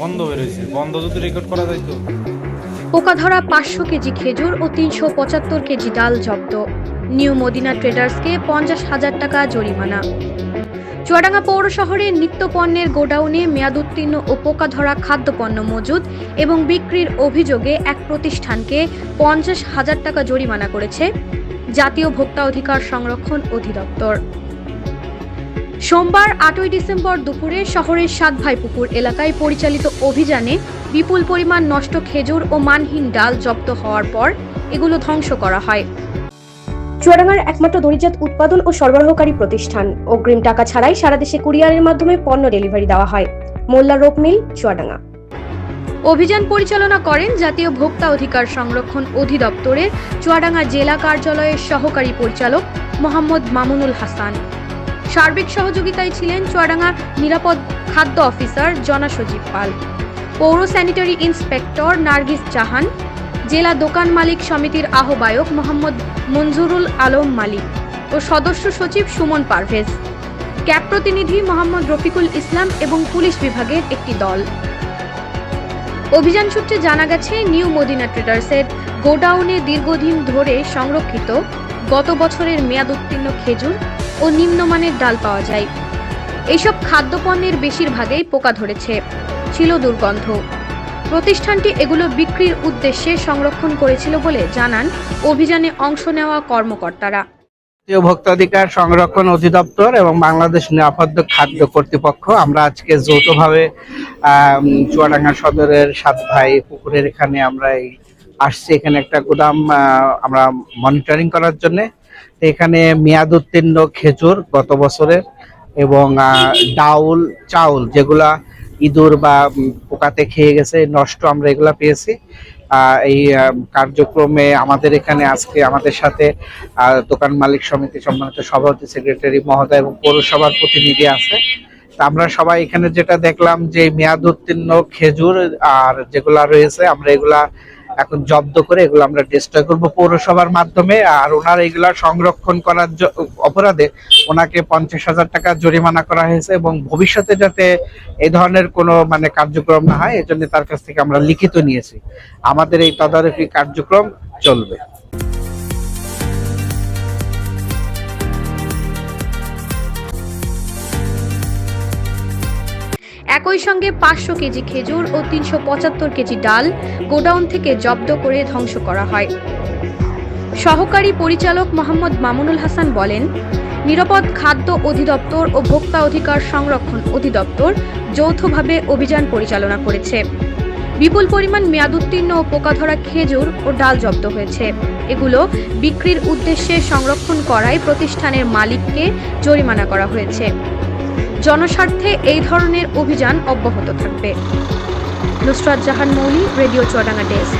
বন্ধ যদি রেকর্ড করা পোকা ধরা পাঁচশো কেজি খেজুর ও তিনশো পঁচাত্তর কেজি ডাল জব্দ। নিউ মদিনা ট্রেডার্সকে পঞ্চাশ হাজার টাকা জরিমানা। চুয়াডাঙ্গা পৌর শহরে নিত্য পণ্যের গোডাউনে মেয়াদোত্তীর্ণ ও পোকা ধরা খাদ্যপণ্য মজুদ এবং বিক্রির অভিযোগে এক প্রতিষ্ঠানকে পঞ্চাশ হাজার টাকা জরিমানা করেছে জাতীয় ভোক্তা অধিকার সংরক্ষণ অধিদপ্তর। সোমবার আটই ডিসেম্বর দুপুরে শহরের সাতভাই পুকুর এলাকায় পরিচালিত অভিযানে বিপুল পরিমাণ নষ্ট খেজুর ও মানহীন ডাল জব্দ হওয়ার পর এগুলো ধ্বংস করা হয়। চুয়াডাঙ্গার একমাত্র দড়িজাত উৎপাদন ও সরবরাহকারী প্রতিষ্ঠান। অগ্রিম টাকা ছাড়াই সারা দেশে কুরিয়ারের মাধ্যমে পণ্য ডেলিভারি দেওয়া হয়। Molla rope mill, Chuadanga. অভিযান পরিচালনা করেন জাতীয় ভোক্তা অধিকার সংরক্ষণ অধিদপ্তরের চুয়াডাঙ্গা জেলা কার্যালয়ের সহকারী পরিচালক মোহাম্মদ মামুনুল হাসান। সার্বিক সহযোগিতায় ছিলেন চুয়াডাঙ্গা নিরাপদ খাদ্য অফিসার জনা সজীব পাল, পৌর স্যানিটারি ইন্সপেক্টর নার্গিস জাহান, জেলা দোকান মালিক সমিতির আহ্বায়ক মোহাম্মদ মঞ্জুরুল আলম মালিক ও সদস্য সচিব সুমন পারভেজ। ক্যাব প্রতিনিধি মোহাম্মদ রফিকুল ইসলাম এবং পুলিশ বিভাগের একটি দল। অভিযান সূত্রে জানা গেছে, নিউ মদিনা ট্রেডার্সের গোডাউনে দীর্ঘদিন ধরে সংরক্ষিত গত বছরের মেয়াদ উত্তীর্ণ খেজুর ও নিম্নমানের ডাল পাওয়া যায়। এইসব খাদ্যপণ্যের বেশিরভাগেই পোকা ধরেছে, ছিল দুর্গন্ধ। প্রতিষ্ঠানটি এগুলো বিক্রির উদ্দেশ্যে সংরক্ষণ করেছিল বলে জানান অভিযানে অংশ নেওয়া কর্মকর্তারা। জাতীয় ভোক্তাধিকার সংরক্ষণ অধিদপ্তর এবং বাংলাদেশ নিরাপদ খাদ্য কর্তৃপক্ষ, আমরা আজকে যৌথভাবে চুয়াডাঙ্গা সদরের সাত ভাই পুকুরের এখানে আমরা এই আসছি এখানে একটা গুদাম আমরা মনিটরিং করার জন্য। এখানে মেয়াদ উত্তীর্ণ খেজুর গত বছরের এবং ডাউল, চাউল যেগুলা ইঁদুর বা পোকাতে খেয়ে গেছে, নষ্ট আমরা এগুলা পেয়েছি। এই কার্যক্রমে আমাদের এখানে আজকে আমাদের সাথে দোকান মালিক সমিতি সম্মানিত সভাপতি সেক্রেটারি মহোদয় এবং পৌরসভার প্রতিনিধি আছে। আমরা সবাই এখানে যেটা দেখলাম যে মেয়াদ উত্তীর্ণ খেজুর আর যেগুলা রয়েছে, আমরা এগুলা এখন জব্দ করে এগুলো আমরা ডিস্ট্রয় করব পৌরসভার মাধ্যমে, আর ওনার এগুলা সংরক্ষণ করার অপরাধে ওনাকে পঞ্চাশ হাজার টাকা জরিমানা করা হয়েছে এবং ভবিষ্যতে যাতে এই ধরনের কোনো মানে কার্যক্রম না হয়, এজন্য তার কাছ থেকে আমরা লিখিত নিয়েছি। আমাদের এই তদারকি কার্যক্রম চলবে। একই সঙ্গে পাঁচশো কেজি খেজুর ও তিনশো পঁচাত্তর কেজি ডাল গোডাউন থেকে জব্দ করে ধ্বংস করা হয়। সহকারী পরিচালক মোহাম্মদ মামুনুল হাসান বলেন, নিরাপদ খাদ্য অধিদপ্তর ও ভোক্তা অধিকার সংরক্ষণ অধিদপ্তর যৌথভাবে অভিযান পরিচালনা করেছে। বিপুল পরিমাণ মেয়াদোত্তীর্ণ ও পোকাধরা খেজুর ও ডাল জব্দ হয়েছে। এগুলো বিক্রির উদ্দেশ্যে সংরক্ষণ করায় প্রতিষ্ঠানের মালিককে জরিমানা করা হয়েছে। জনস্বার্থে এই ধরনের অভিযান অব্যাহত থাকবে। Nusrat Jahan Mouli radio Chuadanga desk.